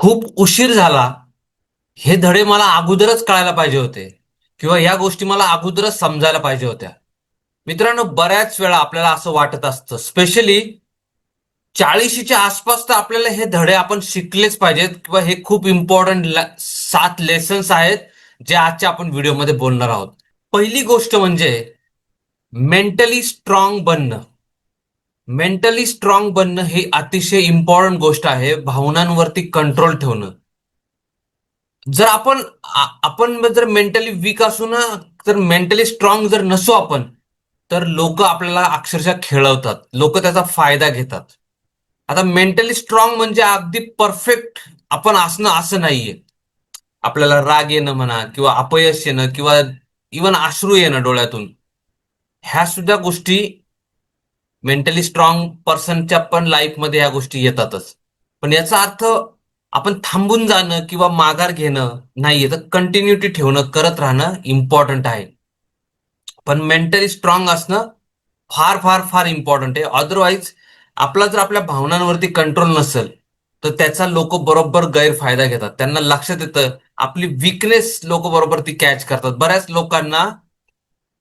खूप उशीर झाला हे धडे मला अगोदरच कळायला पाहिजे होते. किंवा या गोष्टी मला अगोदरच समजायला पाहिजे होत्या. मित्रांनो बऱ्याच वेळा आपल्याला असं वाटत असतं. स्पेशली चाळीशीच्या आसपास तर आपल्याला हे धडे आपण शिकलेच पाहिजेत किंवा हे खूप इम्पॉर्टंट सात लेसन्स आहेत जे आजच्या आपण व्हिडिओमध्ये बोलणार आहोत. पहिली गोष्ट म्हणजे मेंटली स्ट्रॉंग बनणं. मेंटली स्ट्रॉंग बनणं ही अतिशय इम्पॉर्टंट गोष्ट आहे भावनांवरती कंट्रोल ठेवणं. जर आपण आपण जर मेंटली वीक असू ना तर मेंटली स्ट्रॉंग जर नसू आपण तर लोक आपल्याला अक्षरशः खेळवतात. लोक त्याचा फायदा घेतात. आता मेंटली स्ट्रॉंग म्हणजे अगदी परफेक्ट आपण असणं असं नाहीये. आपल्याला राग येणं म्हणा किंवा अपयश येणं किंवा इवन अश्रू येणं डोळ्यातून. ह्या सुद्धा गोष्टी मेंटली स्ट्रॉंग पर्सनच्या पण लाईफमध्ये ह्या गोष्टी येतातच. पण याचा अर्थ आपण थांबून जाणं किंवा माघार घेणं नाहीये. तर कंटिन्युटी ठेवणं करत राहणं इम्पॉर्टंट आहे. पण मेंटली स्ट्रॉंग असणं फार फार फार इम्पॉर्टंट आहे. अदरवाईज आपला जर आपल्या भावनांवरती कंट्रोल नसेल तर त्याचा लोक बरोबर गैरफायदा घेतात. त्यांना लक्षात येतं आपली विकनेस लोक बरोबर ती कॅच करतात. बऱ्याच लोकांना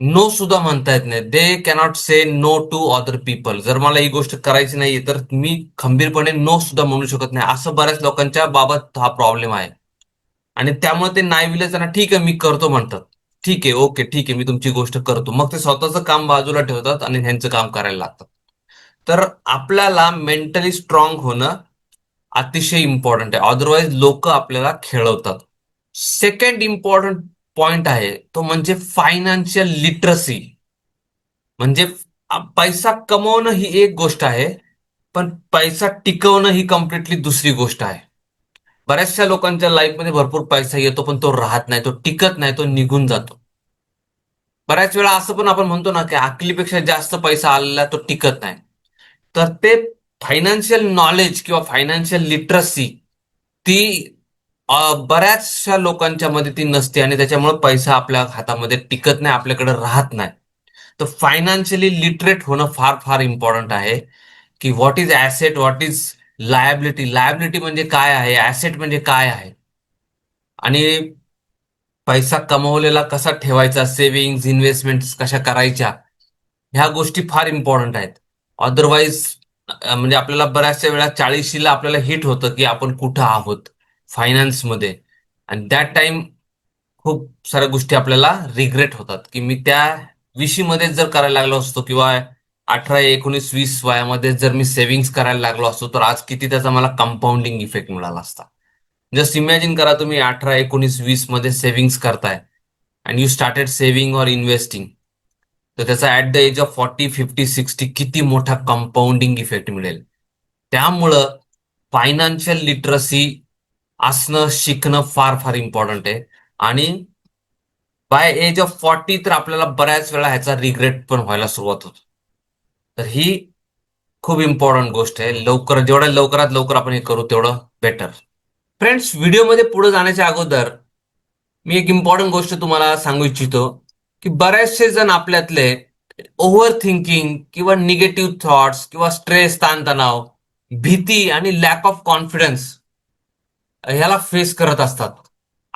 नो सुद्धा म्हणता येत नाही. They cannot say no to other people जर मला ही गोष्ट करायची नाहीये तर मी खंबीरपणे नो सुद्धा म्हणू शकत नाही. असं बऱ्याच लोकांच्या बाबत हा प्रॉब्लेम आहे. आणि त्यामुळे ते नाही विले त्यांना ठीक आहे मी करतो म्हणतात. ठीक आहे ओके ठीक आहे मी तुमची गोष्ट करतो. मग ते स्वतःचं काम बाजूला ठेवतात आणि ह्यांचं काम करायला लागतात. तर आपल्याला मेंटली स्ट्रॉंग होणं अतिशय इम्पॉर्टंट आहे. अदरवाईज लोक आपल्याला खेळवतात. सेकंड इम्पॉर्टंट पॉइंट आहे. तो म्हणजे फायनान्शियल लिटरसी म्हणजे पैसा कमवणं ही एक गोष्ट आहे पण पैसा टिकवणं ही कम्प्लिटली दुसरी गोष्ट आहे. बऱ्याचशा लोकांच्या लाईफमध्ये भरपूर पैसा येतो पण तो राहत नाही तो टिकत नाही तो निघून जातो. बऱ्याच वेळा असं पण आपण म्हणतो ना की आकलीपेक्षा जास्त पैसा आलेला तो टिकत नाही. तर ते फायनान्शियल नॉलेज किंवा फायनान्शियल लिटरसी ती बऱ्याचशा लोकांच्या मध्ये ती नसते आणि त्याच्यामुळे पैसा आपल्या हातामध्ये टिकत नाही आपल्याकडे राहत नाही. तर फायनान्शियली लिटरेट होणं फार फार इम्पॉर्टंट आहे की what is asset what is liability liability म्हणजे काय आहे? ऍसेट म्हणजे काय आहे? आणि पैसा कमवलेला कसा ठेवायचा? सेव्हिंग इन्व्हेस्टमेंट कशा करायच्या? ह्या गोष्टी फार इम्पॉर्टंट आहेत. अदरवाईज म्हणजे आपल्याला बऱ्याचशा वेळा चाळीशीला आपल्याला हिट होतं की आपण कुठं आहोत. फायनान्समध्ये आणि दॅट टाइम खूप साऱ्या गोष्टी आपल्याला रिग्रेट होतात की मी त्या विशीमध्येच जर करायला लागलो असतो किंवा अठरा एकोणीस वीस वयामध्ये जर मी सेव्हिंग्स करायला लागलो असतो तर आज किती त्याचा मला कंपाऊंडिंग इफेक्ट मिळाला असता. जस्ट इमॅजिन करा तुम्ही अठरा एकोणीस वीसमध्ये सेव्हिंग्स करताय and you started saving or investing तर त्याचा at the age of forty fifty sixty किती मोठा कंपाऊंडिंग इफेक्ट मिळेल. त्यामुळं फायनान्शियल लिटरसी असणं शिकणं फार फार इम्पॉर्टंट आहे. आणि बाय एज ऑफ फॉर्टी तर आपल्याला बऱ्याच वेळा ह्याचा रिग्रेट पण व्हायला सुरुवात होतो. तर ही खूप इम्पॉर्टंट गोष्ट आहे. लवकर जेवढ्या लवकरात लवकर आपण हे करू तेवढं बेटर फ्रेंड्स व्हिडिओमध्ये पुढे जाण्याच्या अगोदर मी एक इम्पॉर्टंट गोष्ट तुम्हाला सांगू इच्छितो की बरेचसे जण आपल्यातले ओव्हर थिंकिंग किंवा निगेटिव्ह थॉट्स किंवा स्ट्रेस ताणतणाव भीती आणि लॅक ऑफ कॉन्फिडन्स ह्याला फेस करत असतात.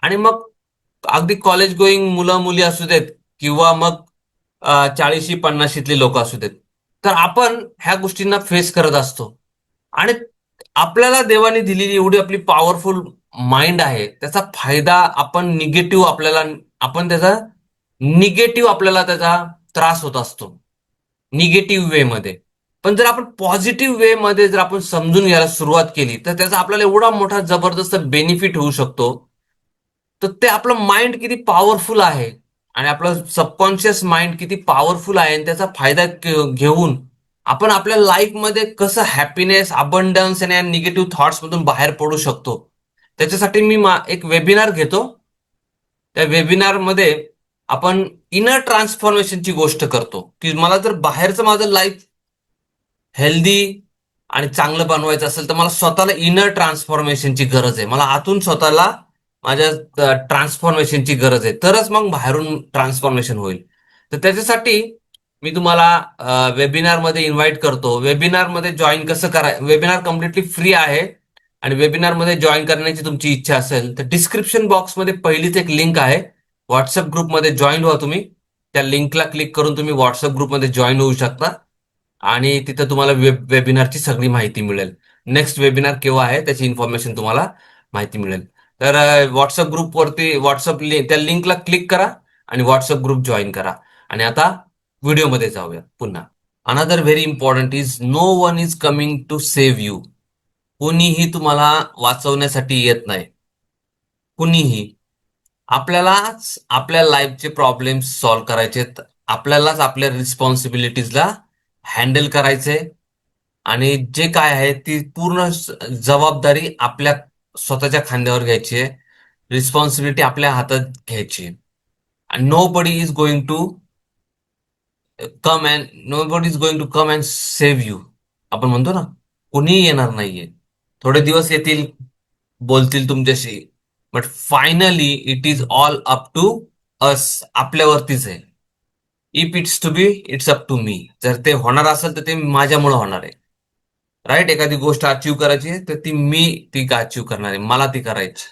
आणि मग अगदी कॉलेज गोईंग मुलं मुली असू देत किंवा मग चाळीशी पन्नाशीतली लोक असू देत. तर आपण ह्या गोष्टींना फेस करत असतो. आणि आपल्याला देवाने दिलेली एवढी आपली पॉवरफुल माइंड आहे त्याचा फायदा आपण निगेटिव्ह आपल्याला आपण त्याचा निगेटिव्ह आपल्याला त्याचा त्रास होत असतो. निगेटिव्ह वे मध्ये. पण जर आपण पॉझिटिव्ह वे मध्ये जर आपण समजून घ्यायला सुरुवात केली तर त्याचा आपल्याला एवढा मोठा जबरदस्त बेनिफिट होऊ शकतो. तर ते आपलं माइंड किती पॉवरफुल आहे आणि आपलं सबकॉन्शियस माइंड किती पॉवरफुल आहे आणि त्याचा फायदा घेऊन आपण आपल्या लाईफमध्ये कसं हॅपीनेस अबंडन्स आणि निगेटिव्ह थॉट्स मधून बाहेर पडू शकतो. त्याच्यासाठी मी मा- एक वेबिनार घेतो. त्या वेबिनारमध्ये आपण इनर ट्रान्सफॉर्मेशनची गोष्ट करतो. की मला जर बाहेरचं माझं लाईफ हेल्दी आणि चांगलं बनवायचं असेल तर मला स्वतःला इनर ट्रान्सफॉर्मेशनची गरज आहे. मला आतून स्वतःला माझ्या ट्रान्सफॉर्मेशनची गरज आहे. तरच मग बाहेरून ट्रान्सफॉर्मेशन होईल. तर त्याच्यासाठी मी तुम्हाला वेबिनारमध्ये इन्व्हाइट करतो. वेबिनारमध्ये जॉईन कसं कराय वेबिनार कम्प्लिटली फ्री आहे. आणि वेबिनारमध्ये जॉईन करण्याची तुमची इच्छा असेल तर डिस्क्रिप्शन बॉक्समध्ये पहिलीच एक लिंक आहे. व्हॉट्सअप ग्रुपमध्ये जॉईन व्हा तुम्ही. त्या लिंकला क्लिक करून तुम्ही व्हॉट्सअप ग्रुपमध्ये जॉईन होऊ शकता. आणि तिथं तुम्हाला वेब वेबिनारची सगळी माहिती मिळेल. नेक्स्ट वेबिनार केव्हा आहे त्याची इन्फॉर्मेशन तुम्हाला माहिती मिळेल. तर व्हॉट्सअप ग्रुपवरती व्हॉट्सअप त्या लिंकला क्लिक करा आणि व्हॉट्सअप ग्रुप जॉईन करा. आणि आता व्हिडिओमध्ये जाऊया पुन्हा. Another very important is no one is coming to save you कुणीही तुम्हाला वाचवण्यासाठी येत नाही. कुणीही. आपल्यालाच आपल्या लाईफचे प्रॉब्लेम्स सॉल्व्ह करायचे आपल्यालाच आपल्या रिस्पॉन्सिबिलिटीजला हँडल करायचे आणि जे काय आहे ती पूर्ण जबाबदारी आपल्या स्वतःच्या खांद्यावर घ्यायची आहे. रिस्पॉन्सिबिलिटी आपल्या हातात घ्यायची आहे. आणि nobody is going to come and nobody is going to come and save you आपण म्हणतो ना कुणीही येणार नाहीये. थोडे दिवस येतील बोलतील तुमच्याशी but finally it is all up to us आपल्यावरतीच आहे. If it's to be it's up to me जर ते होणार असेल तर ते माझ्यामुळे होणार आहे. राईट एखादी गोष्ट अचीव करायची आहे, तर ती मी ती अचीव करणार आहे? मला ती करायची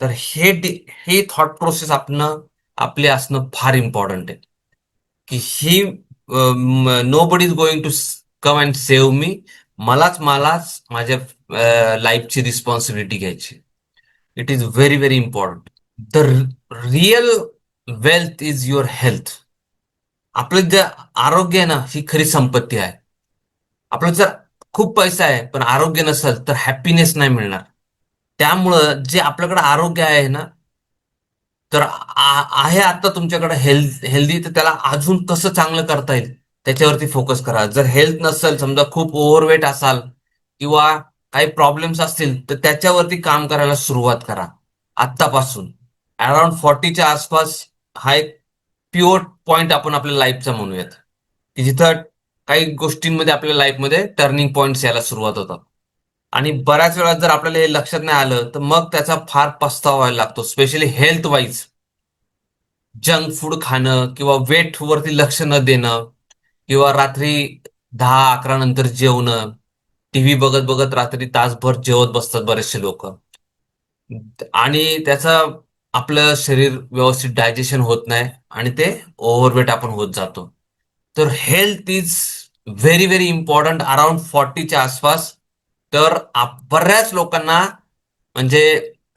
तर हे हे थॉट प्रोसेस आपण आपले असणं फार इम्पॉर्टंट आहे. की ही nobody is going to come and save me मलाच मलाच माझ्या लाईफची रिस्पॉन्सिबिलिटी घ्यायची it is very very important the real wealth is your health आपलं जे आरोग्य आहे ना ही खरी संपत्ती आहे. आपलं जर खूप पैसा आहे पण आरोग्य नसेल तर हॅपीनेस नाही मिळणार. त्यामुळं जे आपल्याकडे आरोग्य आहे ना तर आहे आता तुमच्याकडे हेल्थ हेल्दी तर त्याला अजून कसं चांगलं करता येईल. त्याच्यावरती फोकस करा. जर हेल्थ नसेल समजा खूप ओव्हरवेट असाल किंवा काही प्रॉब्लेम्स असतील तर त्याच्यावरती काम करायला सुरुवात करा. आत्तापासून. अराउंड फॉर्टीच्या आसपास हा एक प्युअर पॉइंट आपण आपल्या लाईफचा म्हणूयात. की जिथं काही गोष्टींमध्ये आपल्या लाईफमध्ये टर्निंग पॉईंट्स यायला सुरुवात होतात. आणि बऱ्याच वेळा जर आपल्याला हे लक्षात नाही आलं तर मग त्याचा फार पस्ताव व्हायला लागतो specially health wise junk food खाणं किंवा वेट वरती लक्ष न देणं किंवा रात्री दहा अकरा नंतर जेवणं. टीव्ही बघत बघत रात्री तासभर जेवत बसतात बरेचसे लोक. आणि त्याचा आपलं शरीर व्यवस्थित डायजेशन होत नाही आणि ते ओव्हरवेट आपण होत जातो. तर health is very very important around फॉर्टीच्या आसपास तर बऱ्याच लोकांना म्हणजे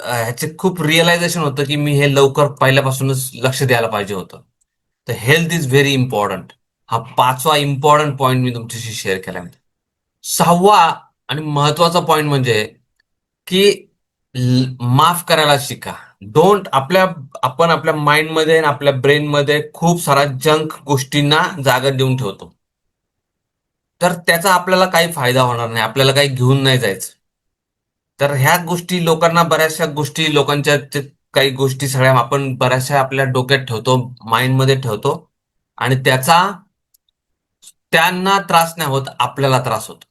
ह्याचे खूप रिअलायझेशन होतं की मी हे लवकर पहिल्यापासूनच लक्ष द्यायला पाहिजे होतं. तर हेल्थ इज व्हेरी इम्पॉर्टंट हा पाचवा इम्पॉर्टंट पॉईंट मी तुमच्याशी शेअर केला सहावा आणि महत्त्वाचा पॉईंट म्हणजे की माफ करायला शिका. डोंट आपल्या आपण आपल्या माइंडमध्ये आणि आपल्या ब्रेनमध्ये खूप सारा जंक गोष्टींना जागा देऊन ठेवतो. तर त्याचा आपल्याला काही फायदा होणार नाही. आपल्याला काही घेऊन नाही जायचं. तर ह्या गोष्टी लोकांना बऱ्याचशा गोष्टी लोकांच्या काही गोष्टी सगळ्या आपण बऱ्याचशा आपल्या डोक्यात ठेवतो माइंडमध्ये ठेवतो आणि त्याचा त्यांना त्रास नाही होत आपल्याला त्रास होतो.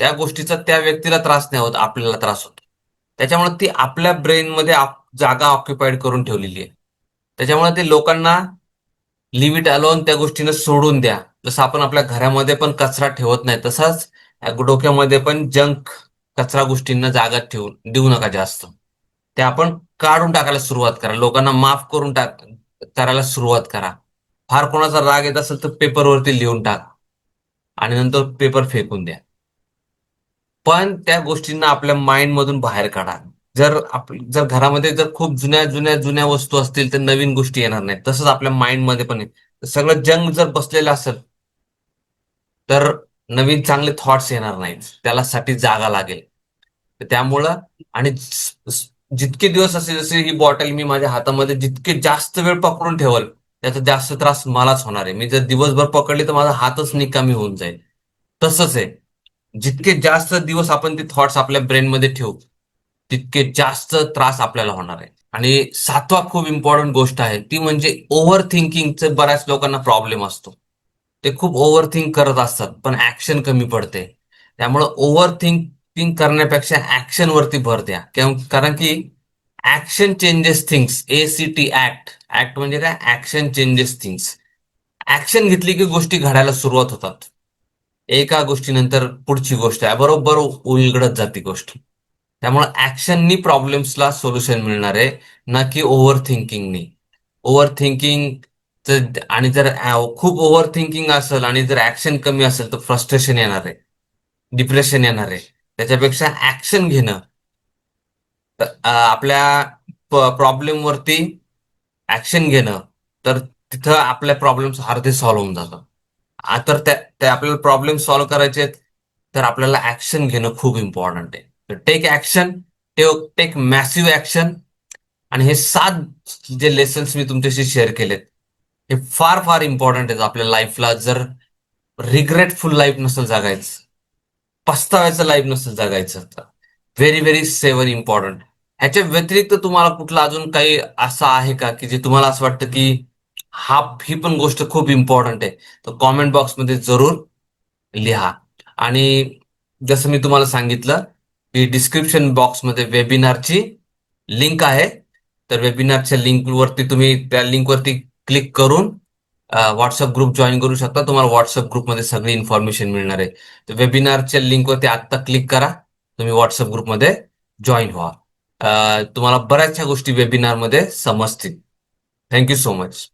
त्या गोष्टीचा त्या व्यक्तीला त्रास नाही होत आपल्याला त्रास होतो. त्याच्यामुळे ती आपल्या ब्रेनमध्ये जागा ऑक्युपाईड करून ठेवलेली आहे. त्याच्यामुळे ते लोकांना लिव्ह इट अलोन त्या गोष्टीनं सोडून द्या. जसं आपण आपल्या घरामध्ये पण कचरा ठेवत नाही तसाच डोक्यामध्ये पण जंक कचरा गोष्टींना जागा ठेवून देऊ नका जास्त. ते आपण काढून टाकायला सुरुवात करा. लोकांना माफ करून टाक करायला सुरुवात करा. फार कोणाचा राग येत असेल तर पेपरवरती लिहून टाक. आणि नंतर पेपर फेकून द्या. पण त्या गोष्टींना आपल्या माइंड मधून बाहेर काढा. जर आप जर घरामध्ये जर खूप जुन्या जुन्या जुन्या वस्तू असतील तर नवीन गोष्टी येणार नाहीत. तसंच आपल्या माइंडमध्ये पण आहे सगळं जंग जर बसलेलं असेल तर नवीन चांगले थॉट्स येणार नाहीत. त्याला साठी जागा लागेल. तर त्यामुळं आणि जितके दिवस असे जसे ही बॉटल मी माझ्या हातामध्ये जितके जास्त वेळ पकडून ठेवल त्याचा जास्त त्रास मलाच होणार आहे. मी जर दिवसभर पकडली तर माझा हातच निकामी होऊन जाईल. तसंच आहे. जितके जास्त दिवस आपण ते थॉट्स आपल्या ब्रेनमध्ये ठेवू तितके जास्त त्रास आपल्याला होणार आहे. आणि सातवा खूप इम्पॉर्टंट गोष्ट आहे ती म्हणजे ओव्हर थिंकिंगचे बऱ्याच लोकांना प्रॉब्लेम असतो. ते खूप ओव्हर थिंक करत असतात पण ऍक्शन कमी पडते. त्यामुळे ओव्हर थिंकिंग करण्यापेक्षा ऍक्शन वरती भर द्या. कारण की action changes things A C T act act म्हणजे काय? ऍक्शन चेंजेस थिंग्स ऍक्शन घेतली की गोष्टी घडायला सुरुवात होतात. एका गोष्टीनंतर पुढची गोष्ट आहे. बरोबर उलगडत जाते गोष्ट. त्यामुळे ऍक्शननी प्रॉब्लेम्सला सोल्युशन मिळणार आहे. ना की ओव्हर थिंकिंगनी ओव्हर थिंकिंग आणि जर खूप ओव्हर थिंकिंग असेल आणि जर ऍक्शन कमी असेल तर फ्रस्ट्रेशन येणार आहे. डिप्रेशन येणार आहे. त्याच्यापेक्षा ऍक्शन घेणं. तर, आपल्या प्रॉब्लेमवरती ऍक्शन घेणं. तर तिथं आपल्या प्रॉब्लेम्स अर्धे सॉल्व्ह होऊन जातं. तर ते आपल्याला प्रॉब्लेम सॉल्व्ह करायचे आहेत, तर आपल्याला ऍक्शन घेणं खूप इम्पॉर्टंट आहे. तर take action take massive action आणि हे सात जे लेसन्स मी तुमच्याशी शेअर केलेत हे फार फार इम्पॉर्टंट आहेत आपल्या लाईफला जर रिग्रेटफुल लाईफ नसेल जगायचं पस्ताव्याचं लाईफ नसेल जगायचं तर व्हेरी व्हेरी सेवन इम्पॉर्टंट ह्याच्या व्यतिरिक्त तुम्हाला कुठला अजून काही असं आहे का की जे तुम्हाला असं वाटतं की हा ही पण गोष्ट खूप इम्पॉर्टंट आहे? तर कॉमेंट बॉक्समध्ये जरूर लिहा. आणि जसं मी तुम्हाला सांगितलं ही डिस्क्रिप्शन बॉक्समध्ये वेबिनारची लिंक आहे. तर वेबिनारच्या लिंकवरती तुम्ही त्या लिंकवरती क्लिक करून व्हॉट्सअप ग्रुप जॉईन करू शकता. तुम्हाला व्हॉट्सअप ग्रुपमध्ये सगळी इन्फॉर्मेशन मिळणार आहे. तर वेबिनारच्या लिंकवरती आत्ता क्लिक करा. तुम्ही व्हॉट्सअप ग्रुपमध्ये जॉईन व्हा. तुम्हाला बऱ्याचशा गोष्टी वेबिनारमध्ये समजतील. Thank you so much